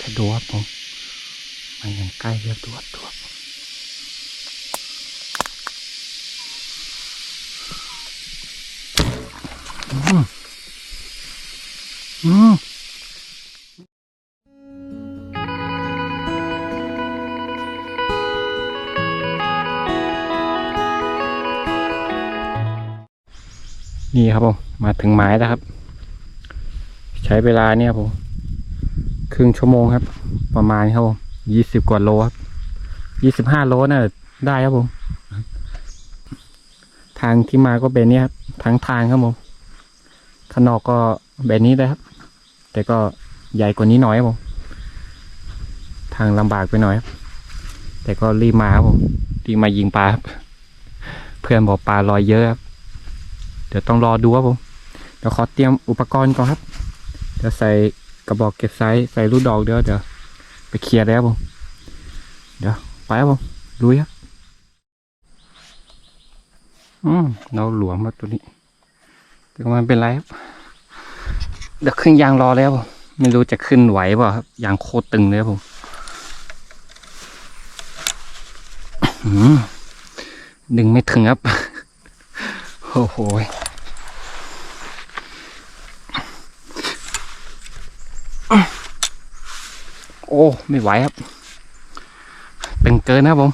จะดูครับผมมันยังใกล้เรียบตัวตัวอืมอืมนี่ครับผม มาถึงไม้แล้วครับ ใช้เวลาเนี่ยผม ครึ่งชั่วโมงครับ ประมาณครับผมยี่สิบกว่าโลครับยี่สิบห้าโลน่ะได้ครับผม ทางที่มาก็เป็นเนี่ยครับทั้งทางครับผมข้างนอกก็แบบนี้เลยครับ แต่ก็ใหญ่กว่านี้หน่อยครับผม ทางลำบากไปหน่อยครับ แต่ก็รีบมาครับผมรีบมายิงปลาครับ เพื่อนบอกปลาลอยเยอะครับ เดี๋ยวต้องรอดูครับผม เดี๋ยวขอเตรียมอุปกรณ์ก่อนครับ เดี๋ยวใส่ กระบอกเก็บไซส์ใส่ลูกดอกเดี๋ยวเดี๋ยวไปเคลียร์แล้วผมเดี๋ยวไปครับผมลุยครับอืมเราหลวมมาตัวนี้ แต่มันเป็นไรครับเดี๋ยวขึ้นยางรอแล้วผมไม่รู้จะขึ้นไหวเปล่าครับยางโคตรตึงเลยครับผมอืมดึงไม่ถึงครับ โอ้โห อ้ไม่ไหวครับตึงเกินนะครับผม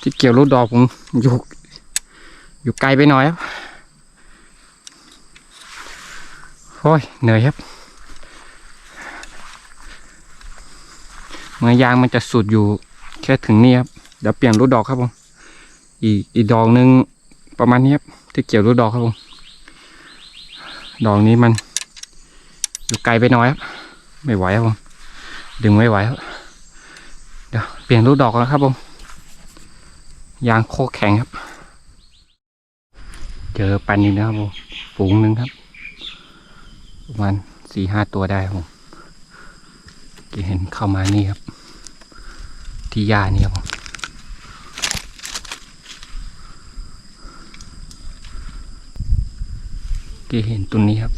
ที่เกี่ยวรูดดอกผมอยู่อยู่ไกลไปหน่อยครับโอ้ยเหนื่อยครับเมื่อยางมันจะสุดอยู่แค่ถึงนี่ครับเดี๋ยวเปลี่ยนรูดดอกครับผมอีกอีกดอกหนึ่งประมาณนี้ครับที่เกี่ยวรูดดอกครับผมดอกนี้มัน อยู่ไกลไปหน่อยครับ ไม่ไหวครับผม ดึงไม่ไหวครับเดี๋ยวเปลี่ยนรูดดอกแล้วครับผมยางโคแข็งครับ เจอปันนี้นะครับผมฝูงหนึ่งครับประมาณสี่ห้าตัวได้ครับผมเกเห็นเข้ามานี่ครับ ที่หญ้านี่ครับผมเกเห็นตัวนี้ครับ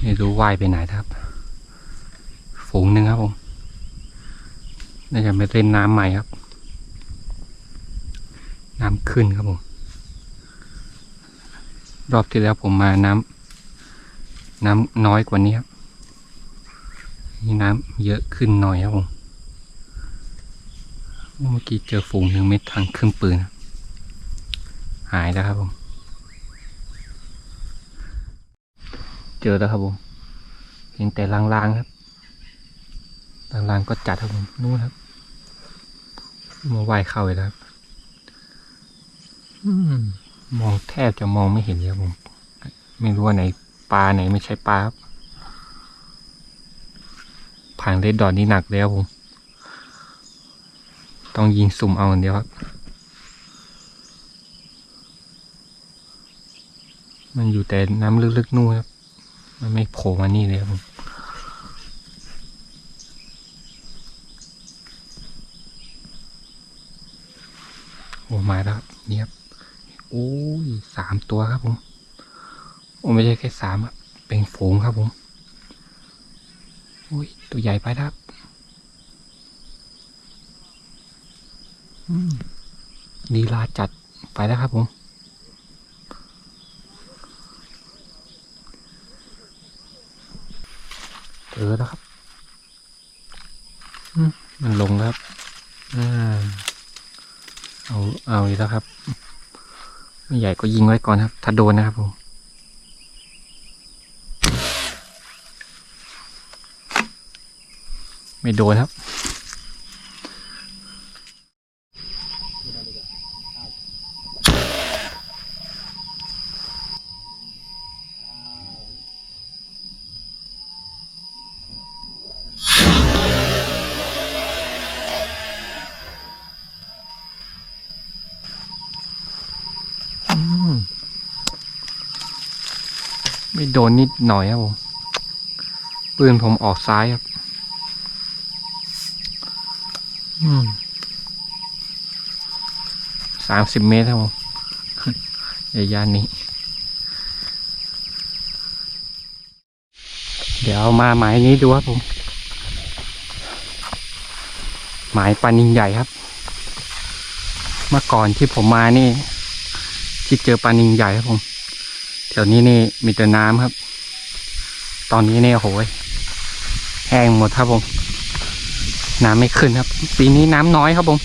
ไม่รู้ว่ายไปไหนครับ ฝูงหนึ่งครับผมน่าจะไปเล่นน้ำใหม่ครับ น้ำขึ้นครับผม รอบที่แล้วผมมาน้ำน้ำน้อยกว่านี้ครับนี่น้ำเยอะขึ้นหน่อยครับผม เมื่อกี้เจอฝูงหนึ่งเม็ดทางขึ้นปืน หายแล้วครับผม เจอแล้วครับผมเห็นแต่ลางๆครับ ลางๆก็จัดครับผมนู่นครับ มาว่ายเข้าไปแล้วครับอมองแทบจะมองไม่เห็นเลยครับผม ไม่รู้ว่าไหนปลาไหนไม่ใช่ปลาครับผังเลดดอดนี่หนักแล้วผม ต้องยิงสุ่มเอาอย่างเดียวครับ มันอยู่แต่น้ำลึกๆนู่นครับ มันไม่โผล่มานี่เลยครับผม โอ้มาแล้วนี่ครับโอ้ยสามตัวครับผมโอ้ไม่ใช่แค่สามครับเป็นฝูงครับผมโอ้ยตัวใหญ่ไปแล้วครับอืมลีลาจัดไปแล้วครับผมเจอแล้วครับมมันลงแล้วครับอ่า เอาเอาอยู่แล้วครับ ไม่ใหญ่ก็ยิงไว้ก่อนครับ ถ้าโดนนะครับผมไม่โดนครับ ไม่โดนนิดหน่อยครับผมปืนผมออกซ้ายครับ อืมสามสิบเมตรครับผมระยะนี้ เดี๋ยวมาหมายนี้ดูครับผม หมายปลานิงใหญ่ครับ เมื่อก่อนที่ผมมานี่ ที่เจอปลานิงใหญ่ครับผม แถวนี้นี่มีแต่น้ำครับ ตอนนี้เนี่ยโหยแห้งหมดครับผม น้ำไม่ขึ้นครับ ปีนี้น้ำน้อยครับผม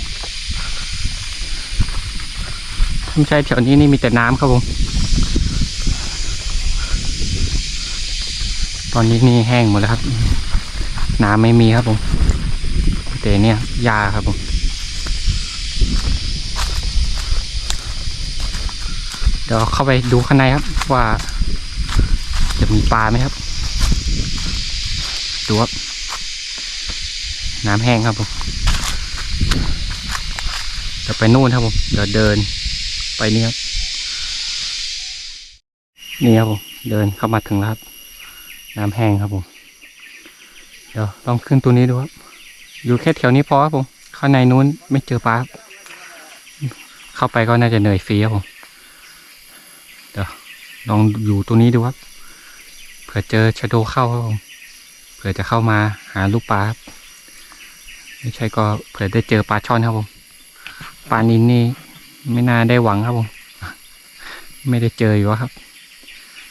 ไม่ใช่แถวนี้นี่มีแต่น้ำครับผม ตอนนี้นี่แห้งหมดแล้วครับ น้ำไม่มีครับผมแต่เนี่ยยาครับผม เดี๋ยวเข้าไปดูข้างในครับ ว่า จะมีปลาไหมครับ ดูครับ น้ำแห้งครับผมเดี๋ยวไปนู่นครับผม เดี๋ยวเดินไปนี่ครับ นี่ครับผม เดินเข้ามาถึงแล้วครับ น้ำแห้งครับผม เดี๋ยวลองขึ้นตัวนี้ดูครับ อยู่แค่แถวนี้พอครับผม ข้างในนู้นไม่เจอปลาครับเข้าไปก็น่าจะเหนื่อยฟรีครับผม เดี๋ยวลองอยู่ตัวนี้ดูครับ เผื่อเจอชะโดเข้าครับผมเผื่อจะเข้ามาหาลูกปลาครับไม่ใช่ก็เผื่อได้เจอปลาช่อนครับผมปลานินนี่ไม่น่าได้หวังครับผมไม่ได้เจออยู่ครับ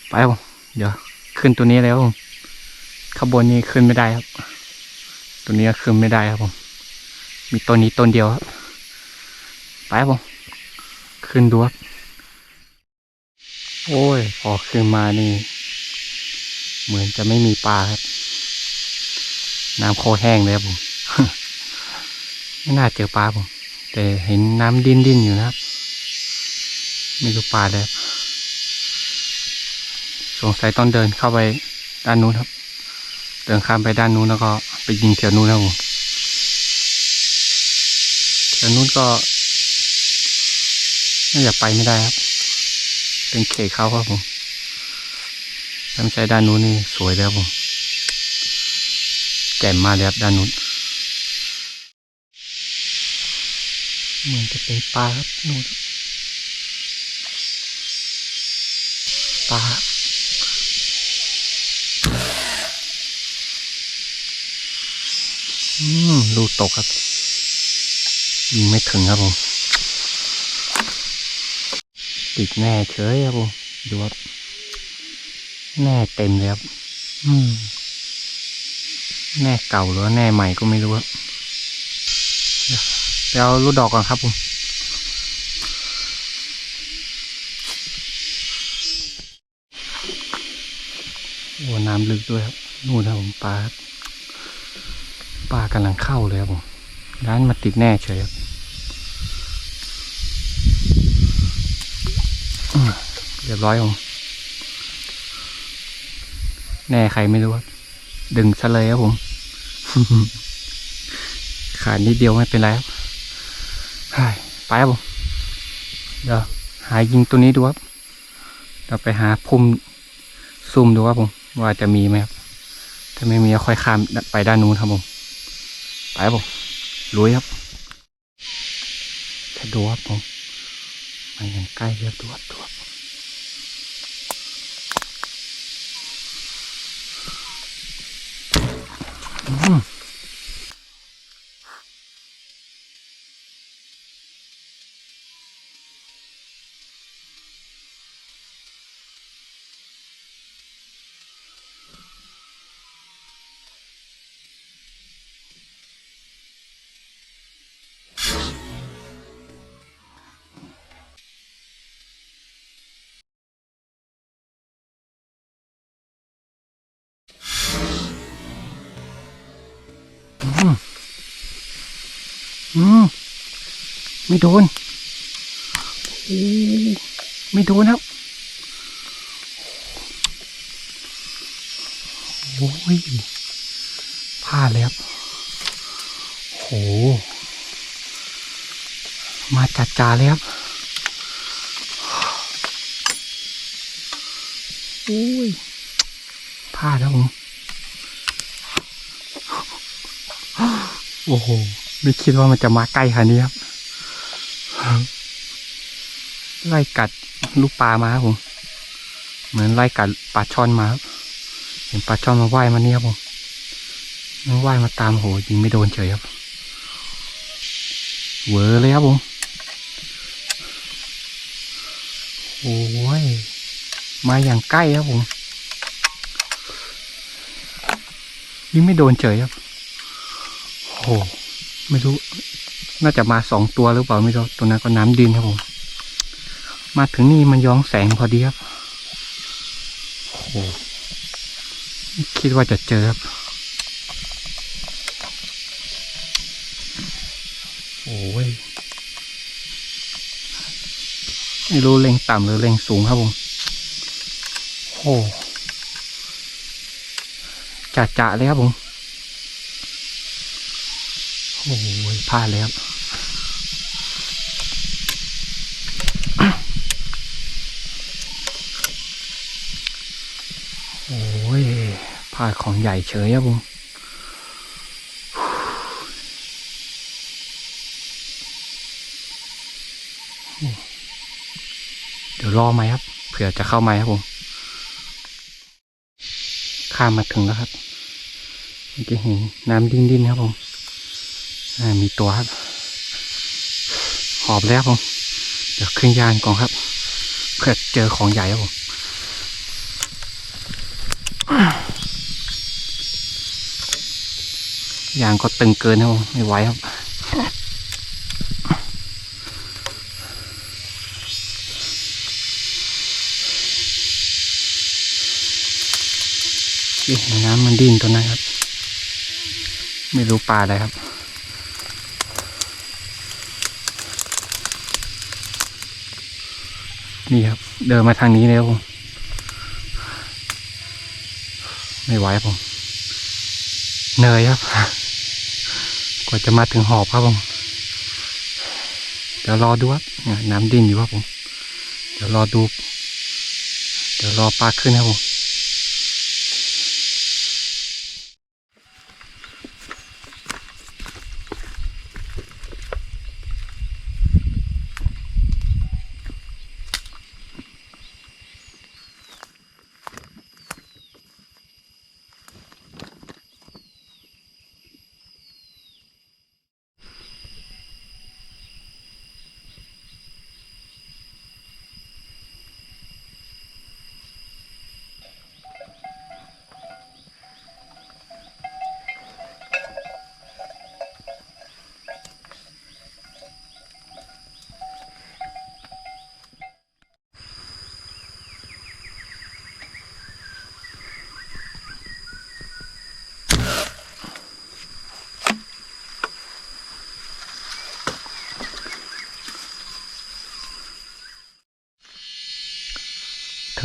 ไปครับผมเดี๋ยวขึ้นตัวนี้แล้วครับผมขางบวนนี้ขึ้นไม่ได้ครับ ตัวนี้ขึ้นไม่ได้ครับผม มีต้นนี้ต้นเดียวครับ ไปครับผม ขึ้นดูครับ โอ้ย พอขึ้นมานี่ เหมือนจะไม่มีปลาครับ น้ำโคแห้งเลยครับผมไม่น่าเจอปลาผม แต่เห็นน้ำดิ้นดิ้นอยู่นะครับ ไม่รู้ปลาเลยครับสงสัยต้องเดินเข้าไปด้านนู้นครับ เดินข้ามไปด้านนู้นแล้วก็ไปยิงแถวนู้นครับผมแถวนู้นก็น่าจะไปไม่ได้ครับ เป็นเขตเขาครับผมถ้าไม่ใช่ด้านนู้นนี่สวยแล้วผมแจ่มมากเลยครับด้านนู้นเหมือนจะเป็นปลาครับนู่นปลาอืมลูกตกครับยิงไม่ถึงครับผม ติดแน่เฉยครับผมดูครับแน่เต็มเลยครับ อืมแน่เก่าหรือว่าแน่ใหม่ก็ไม่รู้ครับเดี๋ยวไปเอาลูกดอกก่อนครับผมโอ้น้ำลึกด้วยครับนู่นครับผมปลาครับปลากำลังเข้าเลยครับผมร้านมาติดแน่เฉยครับอืมเรียบร้อยผมแน่ใครไม่รู้ครับดึงซะเลยครับผม ขาดนิดเดียวไม่เป็นไรครับไปครับผมเดี๋ยวหายิงตัวนี้ดูครับเดี๋ยวไปหาพุ่มซุ่มดูครับผม ว่าจะมีไหมครับ ถ้าไม่มีก็ค่อยข้ามไปด้านนู้นครับผม ไปครับผมลุยครับจะดูครับผมมาอย่างใกล้เรียบดูครับดู อืมอืม ไม่โดนโอ้ไม่โดนครับ โอ้ยพลาดเลยครับโห มาจัดจาเลยครับโอ้ยพลาดแล้วผม โอ้โหไม่คิดว่ามันจะมาใกล้ขนาดนี้ครับไล่กัดลูกปลามาครับผมเหมือนไล่กัดปลาช่อนมาครับเเห็นปลาช่อนมาว่ายมาเนี่ยครับผมมันว่ายมาตามโหยิงไม่โดนเฉยครับเวอร์เลยครับผมโอ้ยมาอย่างใกล้ครับผมยิงไม่โดนเฉยครับ โอ้ไม่รู้ น่าจะมาสองตัวหรือเปล่าไม่รู้ ตัวนั้นก็น้ำดินครับผม มาถึงนี่มันย้องแสงพอดีครับโอ้คิดว่าจะเจอครับ โอ้ย ไม่รู้เล็งต่ำหรือเล็งสูงครับผม โอ้จะจะๆเลยครับผม โอ้ยพลาดเลยครับโอ้ยพลาดของใหญ่เฉยครับผมเดี๋ยวรอไหมครับ เผื่อจะเข้าไหมครับผม ข้ามมาถึงแล้วครับเมื่อกี้เห็นน้ำดิ้นๆครับผม มีตัวครับ หอบแล้วผม เดี๋ยวขึ้นยานก่อนครับ เพื่อเจอของใหญ่ครับผมยางก็ตึงเกินครับผมไม่ไหวครับเห็นน้ำมันดิ้นตัวนั้นครับ ไม่รู้ปลาอะไรครับ นี่ครับ เดินมาทางนี้แล้วผมไม่ไหวครับผมเหนื่อยครับ กว่าจะมาถึงหอบครับผมเดี๋ยวรอดูครับน้ำดินอยู่ครับผม เดี๋ยวรอดู เดี๋ยวรอปลาขึ้นครับผม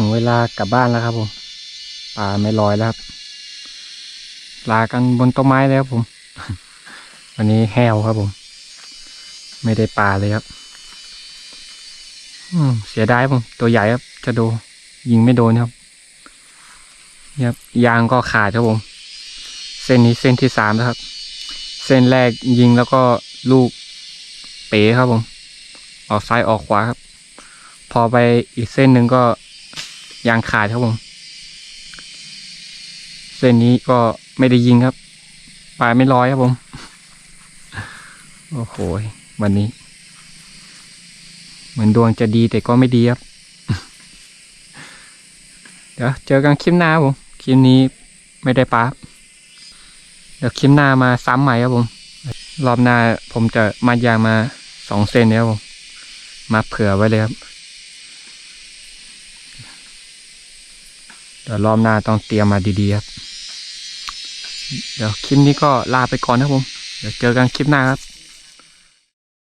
ถึงเวลากลับบ้านแล้วครับผมปลาไม่ลอยแล้วครับ ลากันบนต้นไม้แล้วผม วันนี้แห้วครับผม ไม่ได้ปลาเลยครับ อืมเสียดายผม ตัวใหญ่ครับ จะโดยิงไม่โดนครับเนี่ยครับยางก็ขาดครับผม เส้นนี้เส้นที่สามแล้วครับ เส้นแรกยิงแล้วก็ลูกเป๋ครับผม ออกซ้ายออกขวาครับ พอไปอีกเส้นหนึ่งก็ ยางขาดครับผม เส้นนี้ก็ไม่ได้ยิงครับปลายไม่ลอยครับผม โอ้โหวันนี้ เหมือนดวงจะดีแต่ก็ไม่ดีครับ เดี๋ยวเจอกันคลิปหน้าผมคลิปนี้ไม่ได้ปลาบเดี๋ยวคลิปหน้ามาซ้ำใหม่ครับผม รอบหน้าผมจะมัดยางมาสองเส้นเนี่ยครับผม มาเผื่อไว้เลยครับ แต่รอบหน้าต้องเตรียมมาดีๆครับ เดี๋ยวคลิปนี้ก็ลาไปก่อนนะครับผม เดี๋ยวเจอกันคลิปหน้าครับ